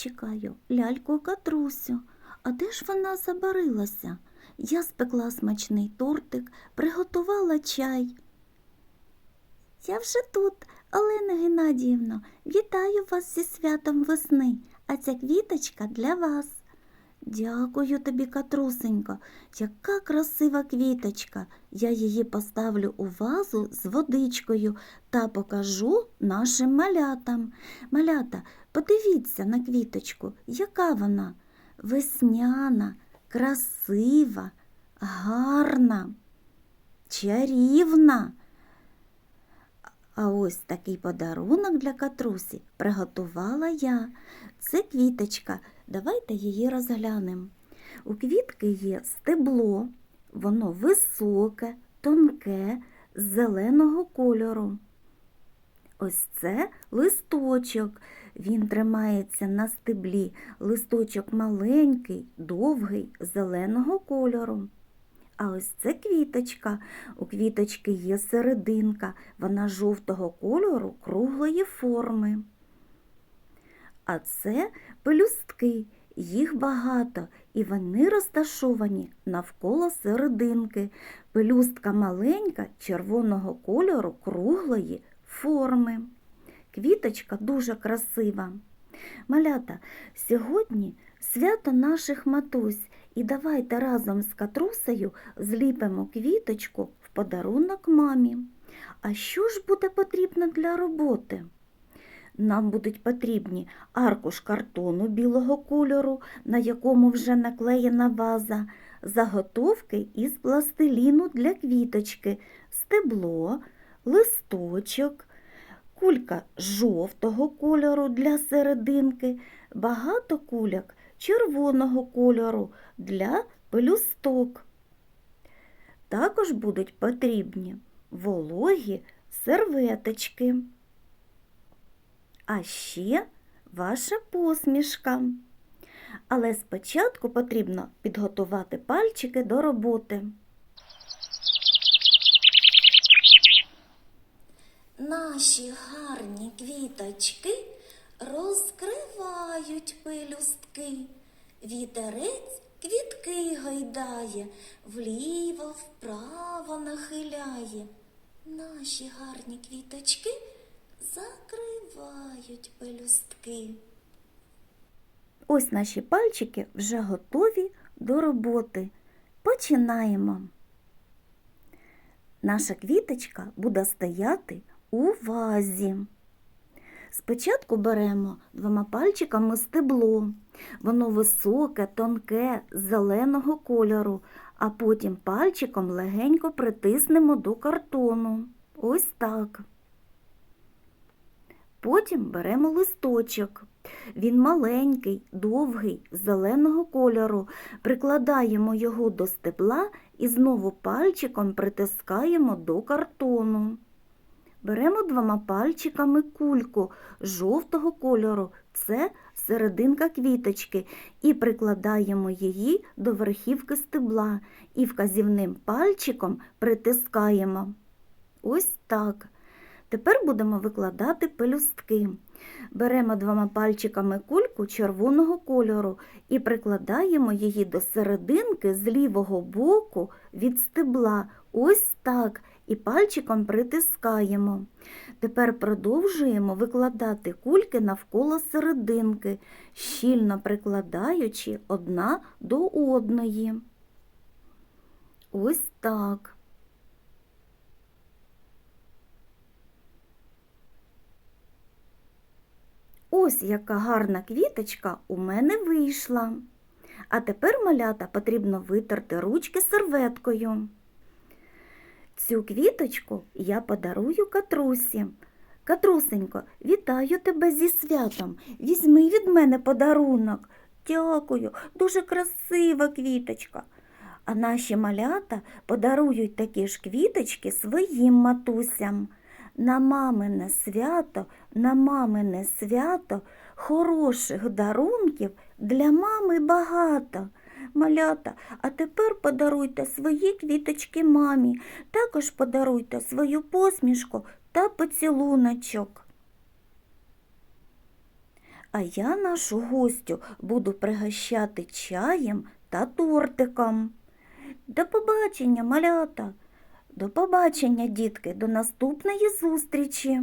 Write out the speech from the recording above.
чекаю ляльку Катрусю. А де ж вона забарилася? Я спекла смачний тортик, приготувала чай. Я вже тут, Олена Геннадіївна, вітаю вас зі святом весни, а ця квіточка для вас. Дякую тобі, Катрусенько, яка красива квіточка. Я її поставлю у вазу з водичкою та покажу нашим малятам. Малята, подивіться на квіточку, яка вона весняна, красива, гарна, чарівна. А ось такий подарунок для катрусі приготувала я. Це квіточка. Давайте її розглянемо. У квітки є стебло, воно високе, тонке, з зеленого кольору. Ось це листочок. Він тримається на стеблі. Листочок маленький, довгий, зеленого кольору. А ось це квіточка. У квіточки є серединка, вона жовтого кольору круглої форми. А це пелюстки, їх багато, і вони розташовані навколо серединки. Пелюстка маленька, червоного кольору круглої форми. Квіточка дуже красива. Малята, сьогодні свято наших матусь, і давайте разом з катрусею зліпимо квіточку в подарунок мамі. А що ж буде потрібно для роботи? Нам будуть потрібні аркуш картону білого кольору, на якому вже наклеєна ваза, заготовки із пластиліну для квіточки, стебло, листочок, кулька жовтого кольору для серединки, багато куляк червоного кольору для пелюсток. Також будуть потрібні вологі серветочки. А ще ваша посмішка. Але спочатку потрібно підготувати пальчики до роботи. Наші гарні квіточки розкривають пелюстки. Вітерець квітки гойдає, вліво, вправо нахиляє. Наші гарні квіточки закривають пелюстки. Ось наші пальчики вже готові до роботи. Починаємо. Наша квіточка буде стояти у вазі. Спочатку беремо двома пальчиками стебло. Воно високе, тонке, зеленого кольору, а потім пальчиком легенько притиснемо до картону. Ось так. Потім беремо листочок. Він маленький, довгий, зеленого кольору. Прикладаємо його до стебла і знову пальчиком притискаємо до картону. Беремо двома пальчиками кульку жовтого кольору, це серединка квіточки, і прикладаємо її до верхівки стебла і вказівним пальчиком притискаємо. Ось так. Тепер будемо викладати пелюстки. Беремо двома пальчиками кульку червоного кольору і прикладаємо її до серединки з лівого боку від стебла. Ось так. І пальчиком притискаємо. Тепер продовжуємо викладати кульки навколо серединки, щільно прикладаючи одна до одної. Ось так. Ось яка гарна квіточка у мене вийшла. А тепер малята потрібно витерти ручки серветкою. Цю квіточку я подарую Катрусі. Катрусенько, вітаю тебе зі святом. Візьми від мене подарунок. Дякую, дуже красива квіточка. А наші малята подарують такі ж квіточки своїм матусям. На мамине свято, на мамине свято хороших дарунків для мами багато. Малята, а тепер подаруйте свої квіточки мамі, також подаруйте свою посмішку та поцілуночок. А я нашу гостю буду пригощати чаєм та тортиком. До побачення, малята. До побачення, дітки, до наступної зустрічі.